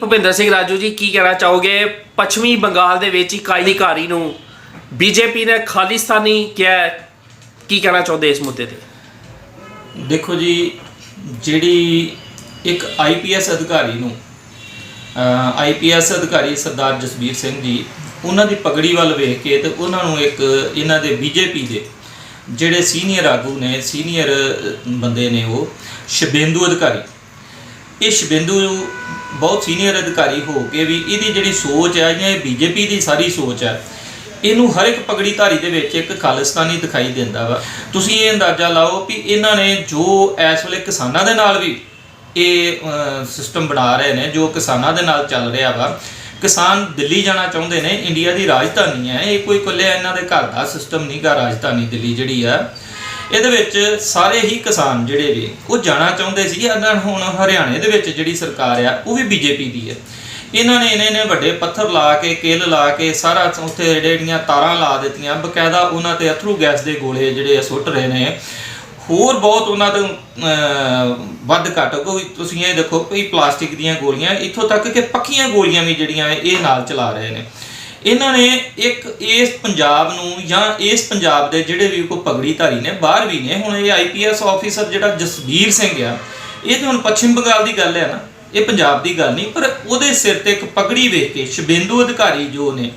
ਭੁਪਿੰਦਰ ਸਿੰਘ ਰਾਜੂ ਜੀ, ਕੀ ਕਹਿਣਾ ਚਾਹੋਗੇ? ਪੱਛਮੀ ਬੰਗਾਲ ਦੇ ਵਿੱਚ ਇਕਾਈ ਅਧਿਕਾਰੀ ਨੂੰ ਬੀਜੇਪੀ ਨੇ ਖਾਲਿਸਤਾਨੀ ਕਿਹਾ ਕੀ ਕਹਿਣਾ ਚਾਹੁੰਦੇ ਇਸ ਮੁੱਦੇ ਤੇ? ਦੇਖੋ ਜੀ, ਜਿਹੜੀ ਇੱਕ ਆਈਪੀਐਸ ਅਧਿਕਾਰੀ ਨੂੰ ਆਈਪੀਐਸ ਅਧਿਕਾਰੀ ਸਰਦਾਰ ਜਸਬੀਰ ਸਿੰਘ ਜੀ, ਉਹਨਾਂ ਦੀ ਪਗੜੀ ਵੱਲ ਵੇਖ ਕੇ ਤੇ ਉਹਨਾਂ ਨੂੰ ਇੱਕ ਇਹਨਾਂ ਦੇ ਬੀਜੇਪੀ ਦੇ ਜਿਹੜੇ ਸੀਨੀਅਰ ਆਗੂ ਨੇ, ਸੀਨੀਅਰ ਬੰਦੇ ਨੇ ਉਹ, ਸ਼ਬੇਂਦੂ ਅਧਿਕਾਰੀ। ਇਹ ਸ਼ਬਿੰਦੂ ਬਹੁਤ ਸੀਨੀਅਰ ਅਧਿਕਾਰੀ ਹੋ ਕੇ ਵੀ ਇਹਦੀ ਜਿਹੜੀ ਸੋਚ ਹੈ ਜਾਂ ਇਹ ਬੀਜੇਪੀ ਦੀ ਸਾਰੀ ਸੋਚ ਹੈ, ਇਹਨੂੰ ਹਰ ਇੱਕ ਪਗੜੀ ਧਾਰੀ ਦੇ ਵਿੱਚ ਇੱਕ ਖਾਲਿਸਤਾਨੀ ਦਿਖਾਈ ਦਿੰਦਾ ਵਾ। ਤੁਸੀਂ ਇਹ ਅੰਦਾਜ਼ਾ ਲਾਓ ਵੀ ਇਹਨਾਂ ਨੇ ਜੋ ਇਸ ਵੇਲੇ ਕਿਸਾਨਾਂ ਦੇ ਨਾਲ ਵੀ ਇਹ ਸਿਸਟਮ ਬਣਾ ਰਹੇ ਨੇ, ਜੋ ਕਿਸਾਨਾਂ ਦੇ ਨਾਲ ਚੱਲ ਰਿਹਾ ਵਾ। ਕਿਸਾਨ ਦਿੱਲੀ ਜਾਣਾ ਚਾਹੁੰਦੇ ਨੇ, ਇੰਡੀਆ ਦੀ ਰਾਜਧਾਨੀ ਹੈ, ਇਹ ਕੋਈ ਇਕੱਲੇ ਇਹਨਾਂ ਦੇ ਘਰ ਦਾ ਸਿਸਟਮ ਨਹੀਂ ਨਹੀਂਗਾ ਰਾਜਧਾਨੀ ਦਿੱਲੀ ਜਿਹੜੀ ਆ। ਇਹਦੇ ਵਿੱਚ ਸਾਰੇ ਹੀ ਕਿਸਾਨ ਜਿਹੜੇ ਵੀ ਉਹ ਜਾਣਾ ਚਾਹੁੰਦੇ ਸੀ ਅਗਰ ਹੁਣ ਹਰਿਆਣੇ ਦੇ ਵਿੱਚ ਜਿਹੜੀ ਸਰਕਾਰ ਆ, ਉਹ ਵੀ ਬੀਜੇਪੀ ਦੀ ਹੈ। ਇਹਨਾਂ ਨੇ, ਇਹਨੇ ਨੇ ਵੱਡੇ ਪੱਥਰ ਲਾ ਕੇ, ਕਿੱਲ ਲਾ ਕੇ ਸਾਰਾ ਉੱਥੇ ਜਿਹੜੀਆਂ ਤਾਰਾਂ ਲਾ ਦਿੱਤੀਆਂ। ਬਕਾਇਦਾ ਉਹਨਾਂ ਤੇ ਅਥਰੂ ਗੈਸ ਦੇ ਗੋਲੇ ਜਿਹੜੇ ਆ ਸੁੱਟ ਰਹੇ ਨੇ। ਹੋਰ ਬਹੁਤ ਉਹਨਾਂ ਤੋਂ ਵੱਧ ਘੱਟ। ਕੋਈ ਤੁਸੀਂ ਇਹ ਦੇਖੋ, ਵੀ ਪਲਾਸਟਿਕ ਦੀਆਂ ਗੋਲੀਆਂ, ਇੱਥੋਂ ਤੱਕ ਕਿ ਪੱਕੀਆਂ ਗੋਲੀਆਂ ਵੀ ਜਿਹੜੀਆਂ ਇਹ ਨਾਲ ਚਲਾ ਰਹੇ ਨੇ। ਇਹਨਾਂ ਨੇ ਇੱਕ ਇਸ ਪੰਜਾਬ ਨੂੰ ਜਾਂ ਇਸ ਪੰਜਾਬ ਦੇ ਜਿਹੜੇ ਵੀ ਕੋਈ ਪਗੜੀ ਧਾਰੀ ਨੇ, ਬਾਹਰ ਵੀ ਨੇ, ਹੁਣ ਇਹ ਆਈਪੀਐਸ ਆਫੀਸਰ ਜਿਹੜਾ ਜਸਬੀਰ ਸਿੰਘ ਆ, ਇਹ ਤਾਂ ਹੁਣ ਪੱਛਮ ਬੰਗਾਲ ਦੀ ਗੱਲ ਹੈ ਨਾ, ਇਹ ਪੰਜਾਬ ਦੀ ਗੱਲ ਨਹੀਂ, ਪਰ ਉਹਦੇ ਸਿਰ ਤੇ ਇੱਕ ਪਗੜੀ ਵੇਖ ਕੇ ਸ਼ਬਿੰਦੂ ਅਧਿਕਾਰੀ ਜੋ ਨੇ,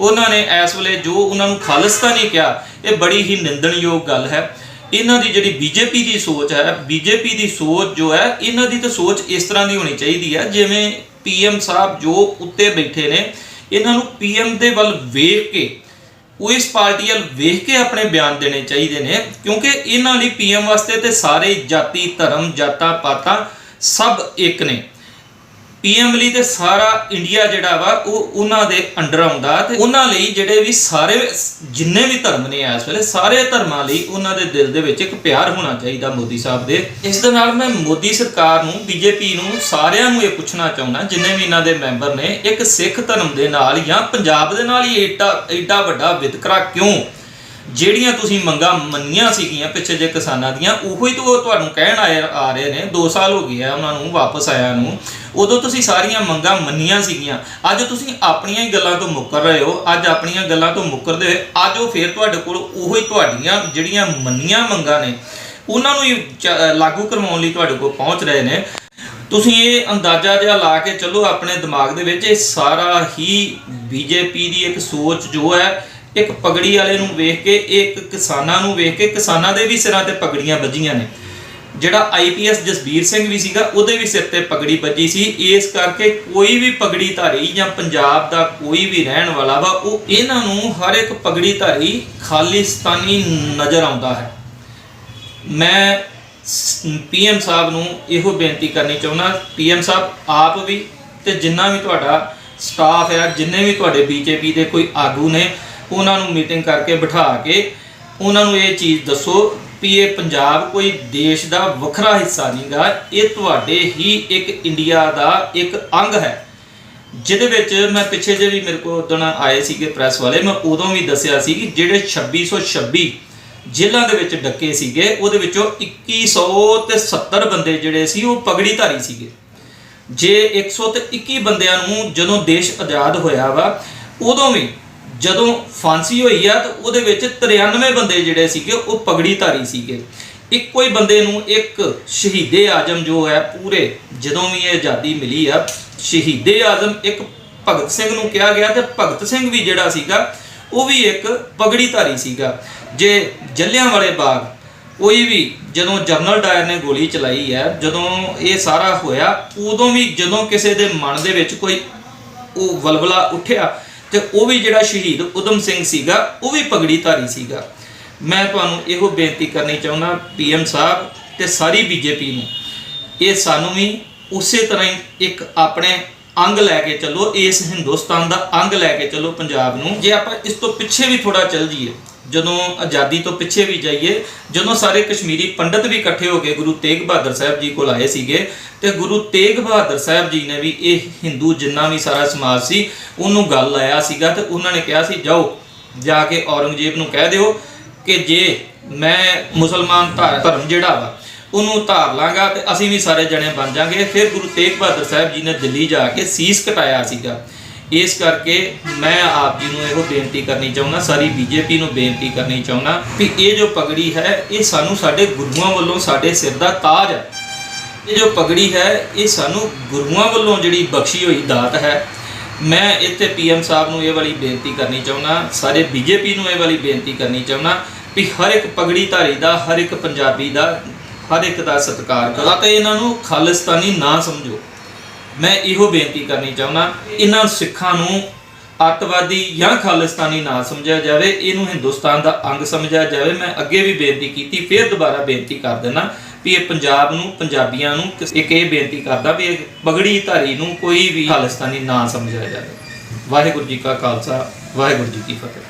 ਉਹਨਾਂ ਨੇ ਇਸ ਵੇਲੇ ਜੋ ਉਹਨਾਂ ਨੂੰ ਖਾਲਿਸਤਾਨੀ ਕਿਹਾ, ਇਹ ਬੜੀ ਹੀ ਨਿੰਦਣਯੋਗ ਗੱਲ ਹੈ। ਇਹਨਾਂ ਦੀ ਜਿਹੜੀ ਬੀਜੇਪੀ ਦੀ ਸੋਚ ਹੈ ਬੀਜੇਪੀ ਦੀ ਸੋਚ ਜੋ ਹੈ, ਇਹਨਾਂ ਦੀ ਤਾਂ ਸੋਚ ਇਸ ਤਰ੍ਹਾਂ ਦੀ ਹੋਣੀ ਚਾਹੀਦੀ ਹੈ, ਜਿਵੇਂ ਪੀਐਮ ਸਾਹਿਬ ਜੋ ਉੱਤੇ ਬੈਠੇ ਨੇ ਇਹਨਾਂ ਨੂੰ ਪੀਐਮ ਦੇ ਵੱਲ ਵੇਖ ਕੇ, ਉਹ ਇਸ ਪਾਰਟੀ ਵੱਲ ਵੇਖ ਕੇ ਆਪਣੇ ਬਿਆਨ ਦੇਣੇ ਚਾਹੀਦੇ ਨੇ, ਕਿਉਂਕਿ ਇਹਨਾਂ ਲਈ ਪੀਐਮ ਵਾਸਤੇ ਤੇ ਸਾਰੇ ਜਾਤੀ, ਧਰਮ, ਜਾਤਾਂ, ਪਾਤਾਂ ਸਭ ਇੱਕ ਨੇ। ਪੀਐਮ ਲਈ ਤੇ ਸਾਰਾ ਇੰਡੀਆ ਜਿਹੜਾ ਵਾ, ਉਹ ਉਹਨਾਂ ਦੇ ਅੰਡਰ ਆਉਂਦਾ ਤੇ ਉਹਨਾਂ ਲਈ ਜਿਹੜੇ ਵੀ ਸਾਰੇ ਜਿੰਨੇ ਵੀ ਧਰਮ ਨੇ ਇਸ ਵੇਲੇ, ਸਾਰੇ ਧਰਮਾਂ ਲਈ ਉਹਨਾਂ ਦੇ ਦਿਲ ਦੇ ਵਿੱਚ ਇੱਕ ਪਿਆਰ ਹੋਣਾ ਚਾਹੀਦਾ ਮੋਦੀ ਸਾਹਿਬ ਦੇ। ਇਸ ਦੇ ਨਾਲ ਮੈਂ ਮੋਦੀ ਸਰਕਾਰ ਨੂੰ ਬੀਜੇਪੀ ਨੂੰ, ਸਾਰਿਆਂ ਨੂੰ ਇਹ ਪੁੱਛਣਾ ਚਾਹੁੰਦਾ, ਜਿੰਨੇ ਵੀ ਇਹਨਾਂ ਦੇ ਮੈਂਬਰ ਨੇ, ਇੱਕ ਸਿੱਖ ਧਰਮ ਦੇ ਨਾਲ ਜਾਂ ਪੰਜਾਬ ਦੇ ਨਾਲ ਹੀ ਏਡਾ ਏਡਾ ਵੱਡਾ ਵਿਤਕਰਾ ਕਿਉਂ? ਜਿਹੜੀਆਂ ਤੁਸੀਂ ਮੰਗਾਂ ਮੰਨੀਆਂ ਸੀਗੀਆਂ ਪਿੱਛੇ ਜੇ ਕਿਸਾਨਾਂ ਦੀਆਂ, ਉਹੋ ਹੀ ਤਾਂ ਉਹ ਤੁਹਾਨੂੰ ਕਹਿਣ ਆਏ ਆ ਰਹੇ ਨੇ 2 ਸਾਲ ਹੋ ਗਏ ਆ ਉਹਨਾਂ ਨੂੰ ਵਾਪਸ ਆਇਆ ਨੂੰ, ਉਦੋਂ ਤੁਸੀਂ ਸਾਰੀਆਂ ਮੰਗਾਂ ਮੰਨੀਆਂ ਸੀਗੀਆਂ। ਅੱਜ ਤੁਸੀਂ ਆਪਣੀਆਂ ਹੀ ਗੱਲਾਂ ਤੋਂ ਮੁੱਕਰ ਰਹੇ ਹੋ, ਅੱਜ ਆਪਣੀਆਂ ਗੱਲਾਂ ਤੋਂ ਮੁੱਕਰਦੇ ਹੋਏ, ਅੱਜ ਉਹ ਫੇਰ ਤੁਹਾਡੇ ਕੋਲ ਉਹੋ ਹੀ ਤੁਹਾਡੀਆਂ ਜਿਹੜੀਆਂ ਮੰਨੀਆਂ ਮੰਗਾਂ ਨੇ, ਉਹਨਾਂ ਨੂੰ ਹੀ ਚ- ਲਾਗੂ ਕਰਵਾਉਣ ਲਈ ਤੁਹਾਡੇ ਕੋਲ ਪਹੁੰਚ ਰਹੇ ਨੇ। ਤੁਸੀਂ ਇਹ ਅੰਦਾਜ਼ਾ ਜਿਹਾ ਲਾ ਕੇ ਚੱਲੋ ਆਪਣੇ ਦਿਮਾਗ ਦੇ ਵਿੱਚ, ਇਹ ਸਾਰਾ ਹੀ ਬੀਜੇਪੀ ਦੀ ਇੱਕ ਸੋਚ ਜੋ ਹੈ ਇੱਕ ਪਗੜੀ ਵਾਲੇ ਨੂੰ ਵੇਖ ਕੇ, ਇੱਕ ਕਿਸਾਨਾਂ ਨੂੰ ਵੇਖ ਕੇ, ਕਿਸਾਨਾਂ ਦੇ ਵੀ ਸਿਰਾਂ ਤੇ ਪਗੜੀਆਂ ਵੱਜੀਆਂ ਨੇ। ਜਿਹੜਾ ਆਈਪੀਐਸ ਜਸਬੀਰ ਸਿੰਘ ਵੀ ਸੀਗਾ, ਉਹਦੇ ਵੀ ਸਿਰ ਤੇ ਪਗੜੀ ਵੱਜੀ ਸੀ। ਇਸ ਕਰਕੇ ਕੋਈ ਵੀ ਪਗੜੀ ਧਾਰੀ ਜਾਂ ਪੰਜਾਬ ਦਾ ਕੋਈ ਵੀ ਰਹਿਣ ਵਾਲਾ ਵਾ, ਉਹ ਇਹਨਾਂ ਨੂੰ ਹਰ ਇੱਕ ਪਗੜੀ ਧਾਰੀ ਖਾਲਿਸਤਾਨੀ ਨਜ਼ਰ ਆਉਂਦਾ ਹੈ। ਮੈਂ ਪੀਐਮ ਸਾਹਿਬ ਨੂੰ ਇਹੋ ਬੇਨਤੀ ਕਰਨੀ ਚਾਹੁੰਦਾ ਪੀਐਮ ਸਾਹਿਬ ਆਪ ਵੀ ਤੇ ਜਿੰਨਾ ਵੀ ਤੁਹਾਡਾ ਸਟਾਫ ਹੈ, ਜਿੰਨੇ ਵੀ ਤੁਹਾਡੇ ਬੀਜੇਪੀ ਦੇ ਕੋਈ ਆਗੂ ਨੇ ਉਹਨਾਂ ਨੂੰ ਮੀਟਿੰਗ ਕਰਕੇ ਬਿਠਾ ਕੇ ਉਹਨਾਂ ਨੂੰ ਇਹ ਚੀਜ਼ ਦੱਸੋ ਵੀ ਇਹ ਪੰਜਾਬ ਕੋਈ ਦੇਸ਼ ਦਾ ਵੱਖਰਾ ਹਿੱਸਾ ਨਹੀਂਗਾ, ਇਹ ਤੁਹਾਡੇ ਹੀ ਇੱਕ ਇੰਡੀਆ ਦਾ ਇੱਕ ਅੰਗ ਹੈ। ਜਿਹਦੇ ਵਿੱਚ ਮੈਂ ਪਿੱਛੇ ਜੇ ਵੀ ਮੇਰੇ ਕੋਲ ਉਦੋਂ ਆਏ ਸੀਗੇ ਪ੍ਰੈਸ ਵਾਲੇ, ਮੈਂ ਉਦੋਂ ਵੀ ਦੱਸਿਆ ਸੀ ਕਿ ਜਿਹੜੇ 2626 ਜੇਲ੍ਹਾਂ ਦੇ ਵਿੱਚ ਡੱਕੇ ਸੀਗੇ, ਉਹਦੇ ਵਿੱਚੋਂ 2100 ਤੇ 70 ਬੰਦੇ ਜਿਹੜੇ ਸੀ ਉਹ ਪਗੜੀ ਧਾਰੀ ਸੀਗੇ। ਜੇ 100 ਤੇ 21 ਬੰਦਿਆਂ ਨੂੰ ਜਦੋਂ ਦੇਸ਼ ਆਜ਼ਾਦ ਹੋਇਆ ਵਾ, ਉਦੋਂ ਵੀ ਜਦੋਂ ਫਾਂਸੀ ਹੋਈ ਆ ਤਾਂ ਉਹਦੇ ਵਿੱਚ 93 ਬੰਦੇ ਜਿਹੜੇ ਸੀਗੇ, ਉਹ ਪਗੜੀ ਧਾਰੀ ਸੀਗੇ। ਇੱਕੋ ਹੀ ਬੰਦੇ ਨੂੰ ਇੱਕ ਸ਼ਹੀਦੇ ਆਜਮ ਜੋ ਹੈ, ਪੂਰੇ ਜਦੋਂ ਵੀ ਇਹ ਆਜ਼ਾਦੀ ਮਿਲੀ ਆ, ਸ਼ਹੀਦੇ ਆਜ਼ਮ ਇੱਕ ਭਗਤ ਸਿੰਘ ਨੂੰ ਕਿਹਾ ਗਿਆ ਤੇ ਭਗਤ ਸਿੰਘ ਵੀ ਜਿਹੜਾ ਸੀਗਾ, ਉਹ ਵੀ ਇੱਕ ਪਗੜੀ ਧਾਰੀ ਸੀਗਾ। ਜੇ ਜੱਲਿਆਂ ਵਾਲੇ ਬਾਗ, ਕੋਈ ਵੀ ਜਦੋਂ ਜਨਰਲ ਡਾਇਰ ਨੇ ਗੋਲੀ ਚਲਾਈ ਹੈ ਜਦੋਂ ਇਹ ਸਾਰਾ ਹੋਇਆ, ਉਦੋਂ ਵੀ ਜਦੋਂ ਕਿਸੇ ਦੇ ਮਨ ਦੇ ਵਿੱਚ ਕੋਈ ਉਹ ਵਲਵਲਾ ਉੱਠਿਆ ਤੇ ਉਹ ਵੀ ਜਿਹੜਾ ਸ਼ਹੀਦ ਉਦਮ ਸਿੰਘ ਸੀਗਾ, ਉਹ ਵੀ ਪਗੜੀ ਧਾਰੀ ਸੀਗਾ। ਮੈਂ ਤੁਹਾਨੂੰ ਇਹੋ ਬੇਨਤੀ ਕਰਨੀ ਚਾਹੁੰਦਾ ਪੀਐਮ ਸਾਹਿਬ ਤੇ ਸਾਰੀ ਬੀਜੇਪੀ ਨੂੰ। ਇਹ ਸਾਨੂੰ ਵੀ ਉਸੇ ਤਰ੍ਹਾਂ ਹੀ ਇੱਕ ਆਪਣੇ ਅੰਗ ਲੈ ਕੇ ਚੱਲੋ, ਇਸ ਹਿੰਦੁਸਤਾਨ ਦਾ ਅੰਗ ਲੈ ਕੇ ਚੱਲੋ ਪੰਜਾਬ ਨੂੰ। ਜੇ ਆਪਾਂ ਇਸ ਤੋਂ ਪਿੱਛੇ ਵੀ ਥੋੜਾ ਚੱਲ ਜਾਈਏ ਜਦੋਂ ਆਜ਼ਾਦੀ ਤੋਂ ਪਿੱਛੇ ਵੀ ਜਾਈਏ, ਜਦੋਂ ਸਾਰੇ ਕਸ਼ਮੀਰੀ ਪੰਡਤ ਵੀ ਇਕੱਠੇ ਹੋ ਕੇ ਗੁਰੂ ਤੇਗ ਬਹਾਦਰ ਸਾਹਿਬ ਜੀ ਕੋਲ ਆਏ ਸੀਗੇ, ਤੇ ਗੁਰੂ ਤੇਗ ਬਹਾਦਰ ਸਾਹਿਬ ਜੀ ਨੇ ਵੀ ਇਹ ਹਿੰਦੂ ਜਿੰਨਾ ਵੀ ਸਾਰਾ ਸਮਾਜ ਸੀ, ਉਹਨੂੰ ਗੱਲ ਆਇਆ ਸੀਗਾ ਤੇ ਉਹਨਾਂ ਨੇ ਕਿਹਾ ਸੀ, ਜਾਓ, ਜਾ ਕੇ ਔਰੰਗਜ਼ੇਬ ਨੂੰ ਕਹਿ ਦਿਓ ਕਿ ਜੇ ਮੈਂ ਮੁਸਲਮਾਨ ਧਾ- ਧਰਮ ਜਿਹੜਾ ਵਾ, ਉਹਨੂੰ ਧਾਰ ਲਾਂਗਾ ਤੇ ਅਸੀਂ ਵੀ ਸਾਰੇ ਜਣੇ ਬਣ ਜਾਾਂਗੇ। ਫਿਰ ਗੁਰੂ ਤੇਗ ਬਹਾਦਰ ਸਾਹਿਬ ਜੀ ਨੇ ਦਿੱਲੀ ਜਾ ਕੇ ਸੀਸ ਕਟਾਇਆ ਸੀਗਾ। ਇਸ ਕਰਕੇ ਮੈਂ ਆਪ ਜੀ ਨੂੰ ਇਹੋ ਬੇਨਤੀ ਕਰਨੀ ਚਾਹੁੰਦਾ, ਸਾਰੀ ਬੀਜੇਪੀ ਨੂੰ ਬੇਨਤੀ ਕਰਨੀ ਚਾਹੁੰਦਾ ਕਿ ਇਹ ਜੋ ਪਗੜੀ ਹੈ, ਇਹ ਸਾਨੂੰ ਸਾਡੇ ਗੁਰੂਆਂ ਵੱਲੋਂ, ਸਾਡੇ ਸਿਰ ਦਾ ਤਾਜ ਹੈ। ਇਹ ਜੋ ਪਗੜੀ ਹੈ, ਇਹ ਸਾਨੂੰ ਗੁਰੂਆਂ ਵੱਲੋਂ ਜਿਹੜੀ ਬਖਸ਼ੀ ਹੋਈ ਦਾਤ ਹੈ, ਮੈਂ ਇੱਥੇ ਪੀਐਮ ਸਾਹਿਬ ਨੂੰ ਇਹ ਵਾਲੀ ਬੇਨਤੀ ਕਰਨੀ ਚਾਹੁੰਦਾ ਸਾਰੇ ਬੀਜੇਪੀ ਨੂੰ ਇਹ ਵਾਲੀ ਬੇਨਤੀ ਕਰਨੀ ਚਾਹੁੰਦਾ ਵੀ ਹਰ ਇੱਕ ਪਗੜੀ ਧਾਰੀ ਦਾ, ਹਰ ਇੱਕ ਪੰਜਾਬੀ ਦਾ, ਹਰ ਇੱਕ ਦਾ ਸਤਿਕਾਰ ਕਰੋ। ਤੇ ਇਹਨਾਂ ਨੂੰ ਖਾਲਿਸਤਾਨੀ ਨਾ ਸਮਝੋ। ਮੈਂ ਇਹੋ ਬੇਨਤੀ ਕਰਨੀ ਚਾਹੁੰਦਾ, ਇਹਨਾਂ ਸਿੱਖਾਂ ਨੂੰ ਅੱਤਵਾਦੀ ਜਾਂ ਖਾਲਿਸਤਾਨੀ ਨਾ ਸਮਝਿਆ ਜਾਵੇ, ਇਹਨੂੰ ਹਿੰਦੁਸਤਾਨ ਦਾ ਅੰਗ ਸਮਝਿਆ ਜਾਵੇ। ਮੈਂ ਅੱਗੇ ਵੀ ਬੇਨਤੀ ਕੀਤੀ, ਫਿਰ ਦੁਬਾਰਾ ਬੇਨਤੀ ਕਰ ਦਿੰਦਾ ਵੀ ਇਹ ਪੰਜਾਬ ਨੂੰ, ਪੰਜਾਬੀਆਂ ਨੂੰ ਇੱਕ ਇਹ ਬੇਨਤੀ ਕਰਦਾ ਵੀ ਇਹ ਪਗੜੀ ਧਾਰੀ ਨੂੰ ਕੋਈ ਵੀ ਖਾਲਿਸਤਾਨੀ ਨਾ ਸਮਝਿਆ ਜਾਵੇ। ਵਾਹਿਗੁਰੂ ਜੀ ਕਾ ਖਾਲਸਾ, ਵਾਹਿਗੁਰੂ ਜੀ ਕੀ ਫਤਿਹ।